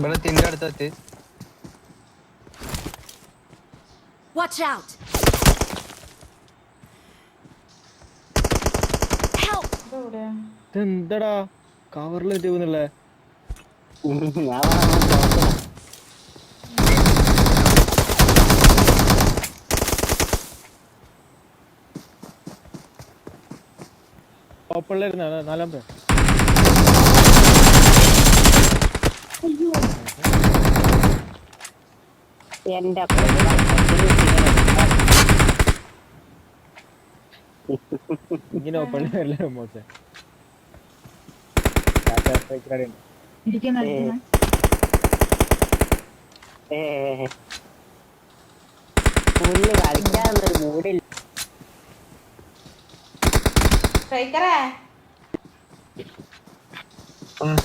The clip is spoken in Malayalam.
ഇവിടെ തിന്റെ അടുത്തെത്തി. Watch out! Help! ഇതെന്താടാ? കവറിൽ പറഞ്ഞു ഓപ്പണിലായിരുന്ന നാലാം പേ. എന്റെ ഇങ്ങനെ ഓപ്പൺ ഓപ്പണിലല്ലേ മോശം. പുല്ല് കളിക്കാനൊരു മൂടില്ല. ഉം.